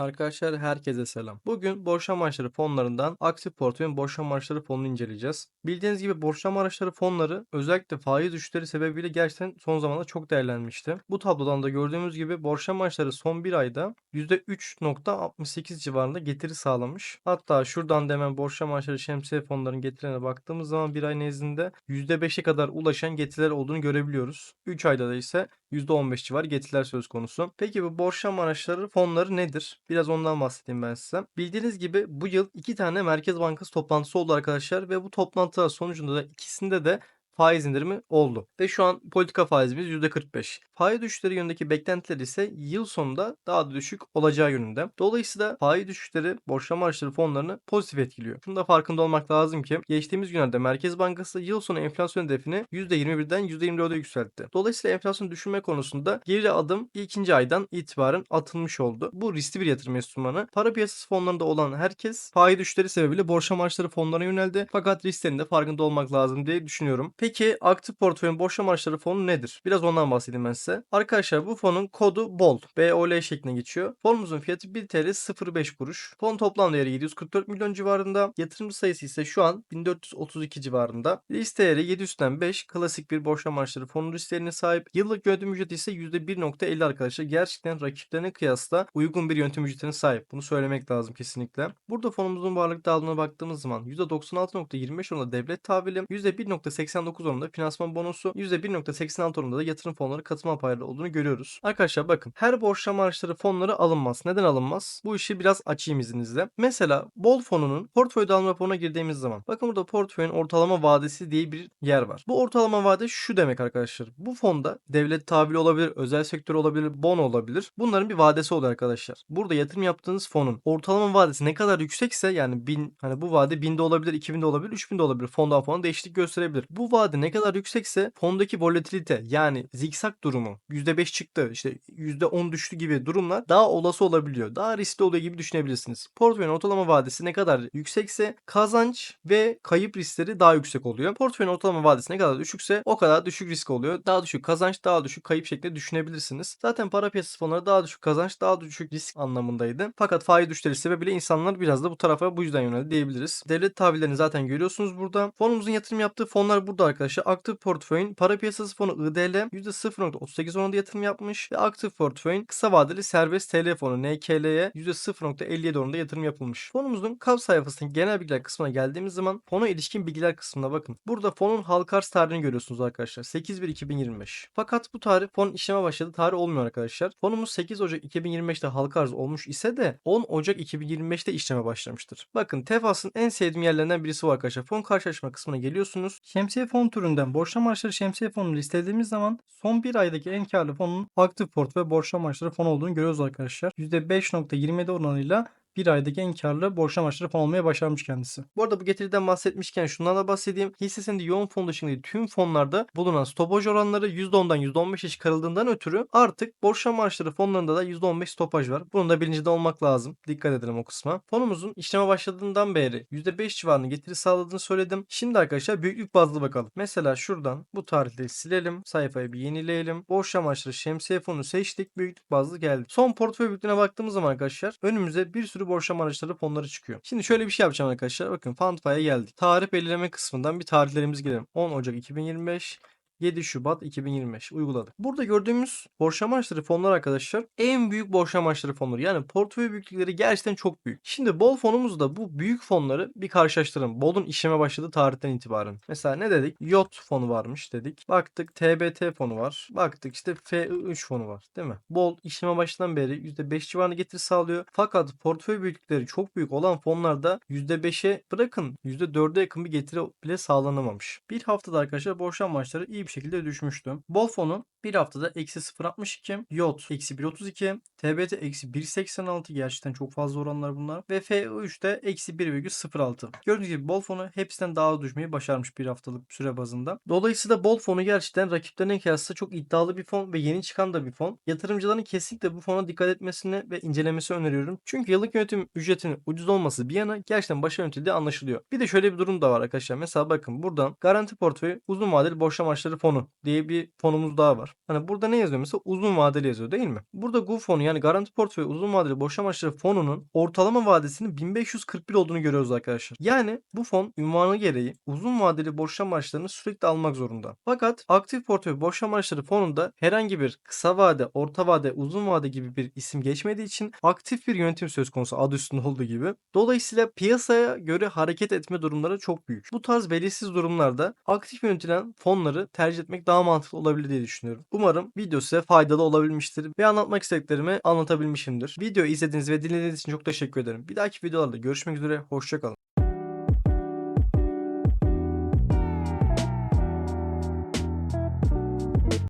Arkadaşlar herkese selam. Bugün borçlama araçları fonlarından aktif portföyün borçlama araçları fonunu inceleyeceğiz. Bildiğiniz gibi borçlama araçları fonları özellikle faiz düşüşleri sebebiyle gerçekten son zamanlarda çok değerlenmişti. Bu tablodan da gördüğümüz gibi borçlama araçları son bir ayda %3.68 civarında getiri sağlamış. Hatta şuradan da hemen borçlama araçları şemsiye fonlarının getirilerine baktığımız zaman bir ay nezdinde %5'e kadar ulaşan getiriler olduğunu görebiliyoruz. 3 ayda da ise %15 civarı getiriler söz konusu. Peki bu borçlama araçları fonları nedir? Biraz ondan bahsedeyim ben size. Bildiğiniz gibi bu yıl iki tane Merkez Bankası toplantısı oldu arkadaşlar ve bu toplantılar sonucunda da ikisinde de faiz indirimi oldu. Ve şu an politika faizimiz %45. Faiz düşüşleri yönündeki beklentiler ise yıl sonunda daha da düşük olacağı yönünde. Dolayısıyla faiz düşüşleri borçlama araçları fonlarını pozitif etkiliyor. Şunu da farkında olmak lazım ki geçtiğimiz günlerde Merkez Bankası yıl sonu enflasyon hedefini %21'den %24'e yükseltti. Dolayısıyla enflasyon düşürme konusunda geri adım ikinci aydan itibaren atılmış oldu. Bu riskli bir yatırım enstrümanı. Para piyasası fonlarında olan herkes faiz düşüşleri sebebiyle borçlama araçları fonlarına yöneldi. Fakat risklerin de farkında olmak lazım diye düşünüyorum. Peki aktif portföyün borçlama araçları fonu nedir? Biraz ondan bahsedeyim ben size. Arkadaşlar bu fonun kodu BOL. BOL şeklinde geçiyor. Fonumuzun fiyatı 1 TL 05 kuruş. Fon toplam değeri 744 milyon civarında. Yatırımcı sayısı ise şu an 1432 civarında. Risk değeri 700'den 5. Klasik bir borçlama araçları fonu risklerine sahip. Yıllık yönetim ücreti ise %1.50 arkadaşlar. Gerçekten rakiplerine kıyasla uygun bir yönetim ücretine sahip. Bunu söylemek lazım kesinlikle. Burada fonumuzun varlık dağılımına baktığımız zaman %96.25 oranında devlet tahvili, %1.89 oranında finansman bonusu, %1.86 oranında da yatırım fonları katılma payları olduğunu görüyoruz. Arkadaşlar bakın her borçlama araçları fonları alınmaz. Neden alınmaz? Bu işi biraz açayım izninizle. Mesela bol fonunun portföy dağılım raporuna girdiğimiz zaman bakın burada portföyün ortalama vadesi diye bir yer var. Bu ortalama vade şu demek arkadaşlar. Bu fonda devlet tahvili olabilir, özel sektör olabilir, bono olabilir. Bunların bir vadesi oluyor arkadaşlar. Burada yatırım yaptığınız fonun ortalama vadesi ne kadar yüksekse yani 1000 hani bu vade 1000'de olabilir, 2000'de olabilir, 3000'de olabilir. Fondan fona değişiklik gösterebilir. Bu vade ne kadar yüksekse fondaki volatilite yani zikzak durumu %5 çıktı işte %10 düştü gibi durumlar daha olası olabiliyor. Daha riskli oluyor gibi düşünebilirsiniz. Portföyün ortalama vadesi ne kadar yüksekse kazanç ve kayıp riskleri daha yüksek oluyor. Portföyün ortalama vadesi ne kadar düşükse o kadar düşük risk oluyor. Daha düşük kazanç, daha düşük kayıp şeklinde düşünebilirsiniz. Zaten para piyasası fonları daha düşük kazanç, daha düşük risk anlamındaydı. Fakat faiz düşüşleri sebebiyle insanlar biraz da bu tarafa bu yüzden yöneldi diyebiliriz. Devlet tahvillerini zaten görüyorsunuz burada. Fonumuzun yatırım yaptığı fonlar burada arkadaşlar. Aktif portföyün para piyasası fonu IDL %0.38 oranında yatırım yapmış ve aktif portföyün kısa vadeli serbest TL fonu NKL'ye %0.57 oranında yatırım yapılmış. Fonumuzun kav sayfasının genel bilgiler kısmına geldiğimiz zaman fona ilişkin bilgiler kısmına bakın. Burada fonun halka arz tarihini görüyorsunuz arkadaşlar. 8.1.2025. Fakat bu tarih fon işleme başladığı tarih olmuyor arkadaşlar. Fonumuz 8 Ocak 2025'te halka arz olmuş ise de 10 Ocak 2025'te işleme başlamıştır. Bakın Tefas'ın en sevdiğim yerlerinden birisi var arkadaşlar. Fon karşılaşma kısmına geliyorsunuz. Şemsiye fon türünden borçlama araçları şemsiye fonunu listelediğimiz zaman son bir aydaki en karlı fonun aktif portföy borçlama araçları fon olduğunu görüyoruz arkadaşlar. %5.27 oranıyla bir aydaki en karlı borçlama amaçları fon olmaya başarmış kendisi. Bu arada bu getiriden bahsetmişken şundan da bahsedeyim. Hisse senedi yoğun fon dışındaki tüm fonlarda bulunan stopaj oranları %10'dan %15'e çıkarıldığından ötürü artık borçlama araçları fonlarında da %15 stopaj var. Bunun da bilincinde olmak lazım. Dikkat edelim o kısma. Fonumuzun işleme başladığından beri %5 civarında getiri sağladığını söyledim. Şimdi arkadaşlar büyüklük bazlı bakalım. Mesela şuradan bu tarihleri silelim. Sayfayı bir yenileyelim. Borçlama araçları şemsiye fonunu seçtik. Büyüklük bazlı geldi. Son portföy büyüklüğüne baktığımız zaman arkadaşlar önümüze bir sürü borçlama araçları fonları çıkıyor. Şimdi şöyle bir şey yapacağım arkadaşlar. Bakın Fundify'a geldik. Tarih belirleme kısmından bir tarihlerimizi girelim. 10 Ocak 2025 7 Şubat 2025 uyguladık. Burada gördüğümüz borçlama araçları fonlar arkadaşlar en büyük borçlama araçları fonları. Yani portföy büyüklükleri gerçekten çok büyük. Şimdi bol fonumuzda bu büyük fonları bir karşılaştıralım. Bol'un işleme başladığı tarihten itibaren. Mesela ne dedik? YOT fonu varmış dedik. Baktık TBT fonu var. Baktık işte FI3 fonu var. Değil mi? Bol işleme başından beri %5 civarında getiri sağlıyor. Fakat portföy büyüklükleri çok büyük olan fonlarda %5'e bırakın %4'e yakın bir getiri bile sağlanamamış. Bir haftada arkadaşlar borçlama amaçları iyi bir şekilde düşmüştü. Bol fonu bir haftada eksi 0.62, YOT eksi 1.32, TBT eksi 1.86 gerçekten çok fazla oranlar bunlar ve FI3'te eksi 1.06. Gördüğünüz gibi bol fonu hepsinden daha düşmeyi başarmış bir haftalık süre bazında. Dolayısıyla bol fonu gerçekten rakiplerine kıyasla çok iddialı bir fon ve yeni çıkan da bir fon. Yatırımcıların kesinlikle bu fona dikkat etmesini ve incelemesi öneriyorum. Çünkü yıllık yönetim ücretinin ucuz olması bir yana gerçekten başa yönetildiği anlaşılıyor. Bir de şöyle bir durum da var arkadaşlar. Mesela bakın buradan garanti portföyü uzun vadeli borçlama amaçları fonu diye bir fonumuz daha var. Var. Hani burada ne yazıyor mesela? Uzun vadeli yazıyor değil mi? Burada GU fonu yani garanti portföy uzun vadeli boş amaçları fonunun ortalama vadesinin 1541 olduğunu görüyoruz arkadaşlar. Yani bu fon ünvanı gereği uzun vadeli borç amaçlarını sürekli almak zorunda. Fakat aktif portföy borç amaçları fonunda herhangi bir kısa vade, orta vade, uzun vade gibi bir isim geçmediği için aktif bir yönetim söz konusu adı üstünde olduğu gibi. Dolayısıyla piyasaya göre hareket etme durumları çok büyük. Bu tarz belirsiz durumlarda aktif yönetilen fonları tercih etmek daha mantıklı olabilir diye düşünüyorum. Umarım video size faydalı olabilmiştir ve anlatmak istediklerimi anlatabilmişimdir. Videoyu izlediğiniz ve dinlediğiniz için çok teşekkür ederim. Bir dahaki videolarda görüşmek üzere, hoşçakalın.